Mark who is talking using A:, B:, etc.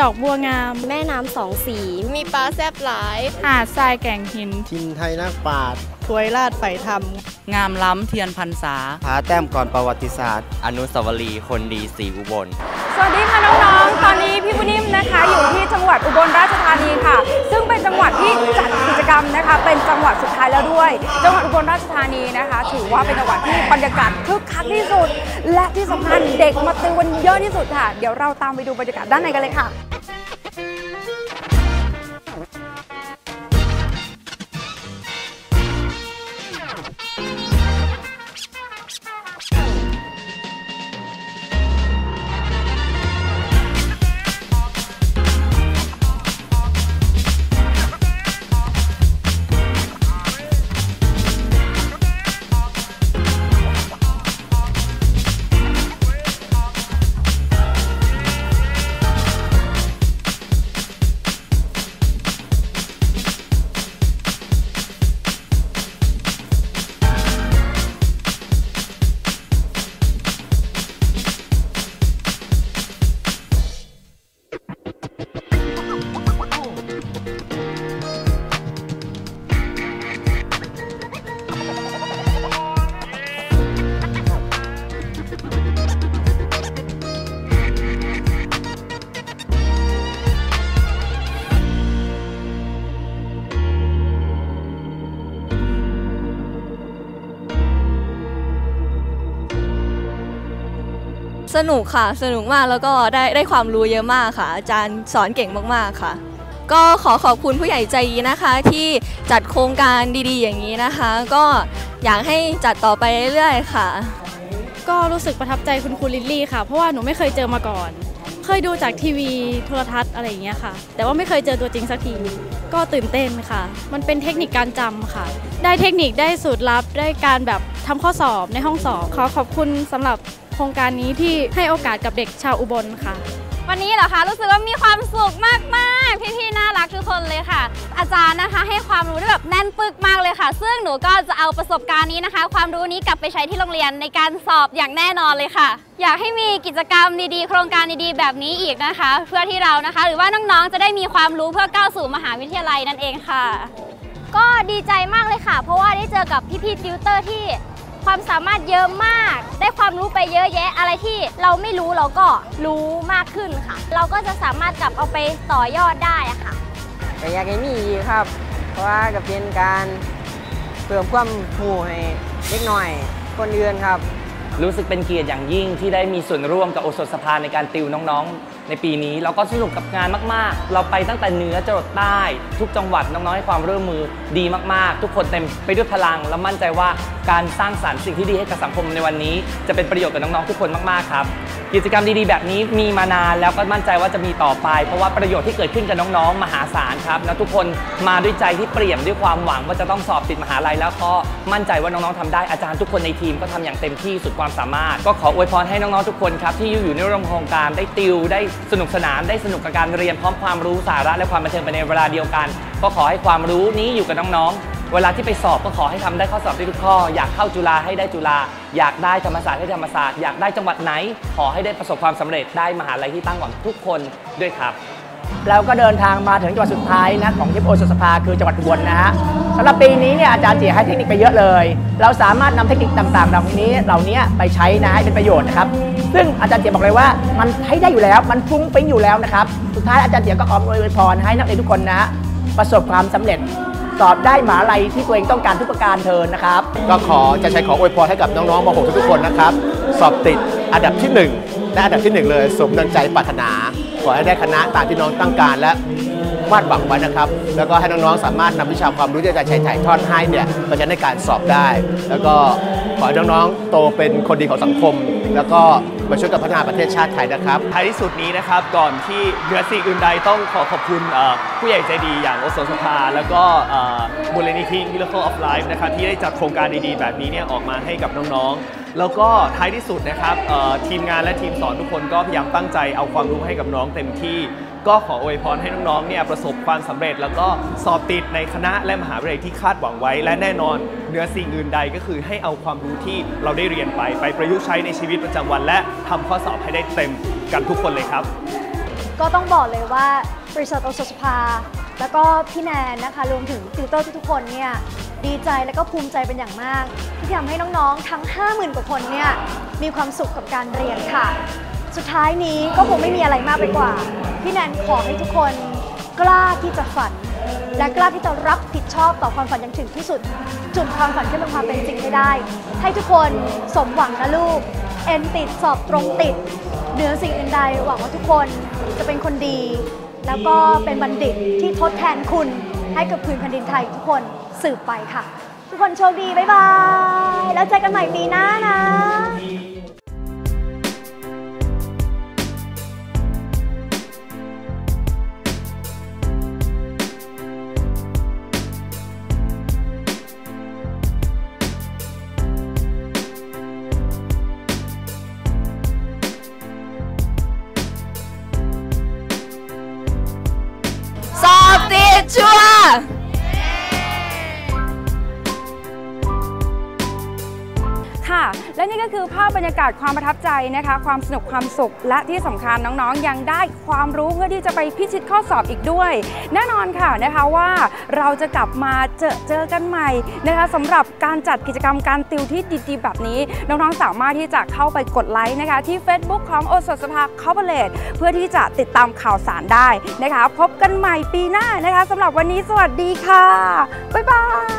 A: ดอกบัวงาม
B: แม่น้ำสองสี
C: มีปลาแซบหลาย
A: หาดทรายแก่งหิน
D: ทินไทยนักปราชญ์
E: ถวยราชไฝธรรม
F: งามล้ำเทียนพรรษา
D: ผาแต้มก่อนประวัติศาสตร์
G: อนุสาวรีย์คนดีสีอุบล
H: สวัสดีค่ะน้องๆ ตอนนี้พี่บุญนิ่มนะคะอยู่ที่จังหวัดอุบลราชธานีค่ะ ซึ่งเป็นจังหวัดที่จัดกิจกรรมนะคะ เป็นจังหวัดสุดท้ายแล้วด้วย จังหวัดอุบลราชธานีนะคะ ถือว่าเป็นจังหวัดที่บรรยากาศคึกคักที่สุด และที่สำคัญเด็กมาติวกันเยอะที่สุดค่ะ เดี๋ยวเราตามไปดูบรรยากาศด้านในกันเลยค่ะ
C: สนุกค่ะ สนุกมากแล้วก็ได้ได้ความรู้เยอะมากค่ะ อาจารย์สอนเก่งมากๆค่ะ ก็ขอขอบคุณผู้ใหญ่ใจดีนะคะ ที่จัดโครงการดีๆ อย่างนี้นะคะ ก็อยากให้จัดต่อไปเรื่อยๆค่ะ
A: ก็รู้สึกประทับใจคุณครูลิลลี่ค่ะ เพราะว่าหนูไม่เคยเจอมาก่อน เคยดูจากทีวีโทรทัศน์อะไรอย่างเงี้ยค่ะ แต่ว่าไม่เคยเจอตัวจริงสักที ก็ตื่นเต้นค่ะ มันเป็นเทคนิคการจำค่ะ ได้เทคนิคได้สูตรลับได้การแบบทำข้อสอบในห้องสอบขอขอบคุณสำหรับ โครงการนี้ที่ให้โอกาสกับเด็กชาวอุบลค่ะ
H: วันนี้เหรอคะรู้สึกว่ามีความสุขมากๆ พี่ๆน่ารักทุกคนเลยค่ะ อาจารย์นะคะให้ความรู้ได้แบบแน่นปึกมากเลยค่ะ ซึ่งหนูก็จะเอาประสบการณ์นี้นะคะ ความรู้นี้กลับไปใช้ที่โรงเรียนในการสอบอย่างแน่นอนเลยค่ะ อยากให้มีกิจกรรมดีๆ โครงการดีๆ แบบนี้อีกนะคะ เพื่อที่เรานะคะ หรือว่าน้องๆจะได้มีความรู้เพื่อก้าวสู่มหาวิทยาลัยนั่นเองค่ะ
B: ก็ดีใจมากเลยค่ะ เพราะว่าได้เจอกับพี่ๆติวเตอร์ที่ ความสามารถเยอะมาก ได้ความรู้ไปเยอะแยะอะไรที่เราไม่รู้เราก็รู้มากขึ้นค่ะ เราก็จะสามารถกลับเอาไปต่อยอดได้อะค่ะ
E: ก็อยากให้มีอีกครับ เพราะว่าก็เป็นการเพิ่มความหูให้เล็กหน่อย คนอื่นครับ
F: รู้สึกเป็นเกียรติอย่างยิ่งที่ได้มีส่วนร่วมกับโอสถสภาในการติวน้องๆ ในปีนี้เราก็สนุกกับงานมาก ๆ เราไปตั้งแต่เหนือจรดใต้ ทุกจังหวัดน้องๆให้ความร่วมมือดีมาก ๆ ทุกคนเต็มไปด้วยพลัง และมั่นใจว่าการสร้างสรรค์สิ่งที่ดีให้กับสังคมในวันนี้ จะเป็นประโยชน์กับน้อง ๆ ทุกคนมาก ๆ ครับ กิจกรรมดี ๆ แบบนี้มีมานานแล้วก็มั่นใจว่าจะมีต่อไป เพราะว่าประโยชน์ที่เกิดขึ้นกับน้อง ๆ มหาศาลครับ แล้วทุกคนมาด้วยใจที่เปี่ยมด้วยความหวังว่าจะต้องสอบติดมหาลัยแล้วก็มั่นใจว่าน้อง ๆทำได้ อาจารย์ทุกคนในทีมก็ทำอย่างเต็มที่สุดความสามารถ ก็ขออวยพรให้น้อง ๆ ทุกคนครับที่อยู่ในร่วมโครงการได้ติวได้สนุกสนานได้สนุกกับการเรียนพร้อมความรู้สาระและความบันเทิงไปในเวลาเดียวกัน ก็ขอให้ความรู้นี้อยู่กับน้องๆ เวลาที่ไปสอบก็ขอให้ทำได้ข้อสอบได้ทุกข้อ อยากเข้าจุฬาให้ได้จุฬาอยากได้ธรรมศาสตร์ให้ธรรมศาสตร์อยากได้จังหวัดไหน ขอให้ได้ประสบความสำเร็จได้มหาลัยที่ตั้งหวังทุกคนด้วยครับ
I: เราก็เดินทางมาถึงจังหวัดสุดท้ายนะของทิพโอสถสภาคือจังหวัดอุบลนะฮะ สำหรับปีนี้เนี่ยอาจารย์เจียให้เทคนิคไปเยอะเลย เราสามารถนำเทคนิคต่างๆ เหล่านี้เหล่านี้ไปใช้นะให้เป็นประโยชน์นะครับ ซึ่งอาจารย์เจียบอกเลยว่ามันใช้ได้อยู่แล้วมันฟุ้งฟิ้งอยู่แล้วนะครับ สุดท้ายอาจารย์เจียก็ขออวยพรให้นักเรียนทุกคนนะ ประสบความสำเร็จสอบได้หมาลัยที่ตัวเองต้องการทุกประการเทินนะครับ
D: ก็ขอจะใช้ขออวยพรให้กับน้องๆม .6 ทุกๆคนนะครับ สอบติดอันดับที่ 1 และอันดับที่ 1 เลยสมดังใจปรารถนา ขอให้ได้คณะตามที่น้องตั้งการและ วาดหวังไว้นะครับ แล้วก็ให้น้องๆสามารถนำวิชาความรู้ที่อาจารย์ชัยถ่ายทอดให้เนี่ยมาใช้ในการสอบได้ แล้วก็ขอให้น้องๆโตเป็นคนดีของสังคม แล้วก็มาช่วยกันพัฒนาประเทศชาติไทยนะครับ
J: ท้ายที่สุดนี้นะครับก่อนที่เหนือสิ่งอื่นใดต้องขอขอบคุณผู้ใหญ่ใจดีอย่างโอสถสภา แล้วก็มูลนิธิ Miracle of Life นะครับที่ได้จัดโครงการดีๆ แบบนี้เนี่ยออกมาให้กับน้องๆ แล้วก็ท้ายที่สุดนะครับทีมงานและทีมสอนทุกคนก็พยายามตั้งใจเอาความรู้ให้กับน้องเต็มที่ ก็ขออวยพรให้น้องๆเนี่ยประสบความสำเร็จ แล้วก็สอบติดในคณะและมหาวิทยาลัยที่คาดหวังไว้ และแน่นอนเหนือสิ่งอื่นใดก็คือให้เอาความรู้ที่เราได้เรียนไปไปประยุกต์ใช้ในชีวิตประจำวัน และทำข้อสอบให้ได้เต็มกันทุกคนเลยครับ
K: ก็ต้องบอกเลยว่าบริษัทโอสถสภา แล้วก็พี่แนนนะคะรวมถึงติวเตอร์ทุกๆคนเนี่ยดีใจและก็ภูมิใจเป็นอย่างมาก ที่ทำให้น้องๆ ทั้ง 50,000 กว่าคนเนี่ยมีความสุขกับการเรียนค่ะ สุดท้ายนี้ก็คงไม่มีอะไรมากไปกว่า พี่แนนขอให้ทุกคนกล้าที่จะฝัน และกล้าที่จะรับผิดชอบต่อความฝันอย่างถึงที่สุด จุดความฝันขึ้นเป็นความเป็นจริงให้ได้ ให้ทุกคนสมหวังนะลูก เอ็นติดสอบตรงติดเหนือสิ่งอื่นใดหวังว่าทุกคนจะเป็นคนดี แล้วก็เป็นบัณฑิตที่ทดแทนคุณให้กับพื้นแผ่นดินไทยทุกคนสืบไปค่ะ ทุกคนโชคดี บ๊ายบาย แล้วเจอกันใหม่ปีหน้านะ
L: และนี่ก็คือภาพบรรยากาศความประทับใจนะคะ ความสนุกความสุข และที่สำคัญน้องๆ ยังได้ความรู้เพื่อที่จะไปพิชิตข้อสอบอีกด้วย แน่นอนค่ะนะคะว่าเราจะกลับมาเจอเจอกันใหม่นะคะสำหรับการจัดกิจกรรมการติวที่ดีๆ แบบนี้ น้องๆ สามารถที่จะเข้าไปกดไลค์นะคะที่ Facebook ของโอสถสภาคอร์ปอเรทเพื่อที่จะติดตามข่าวสารได้นะคะ พบกันใหม่ปีหน้านะคะสำหรับวันนี้สวัสดีค่ะ บ๊ายบาย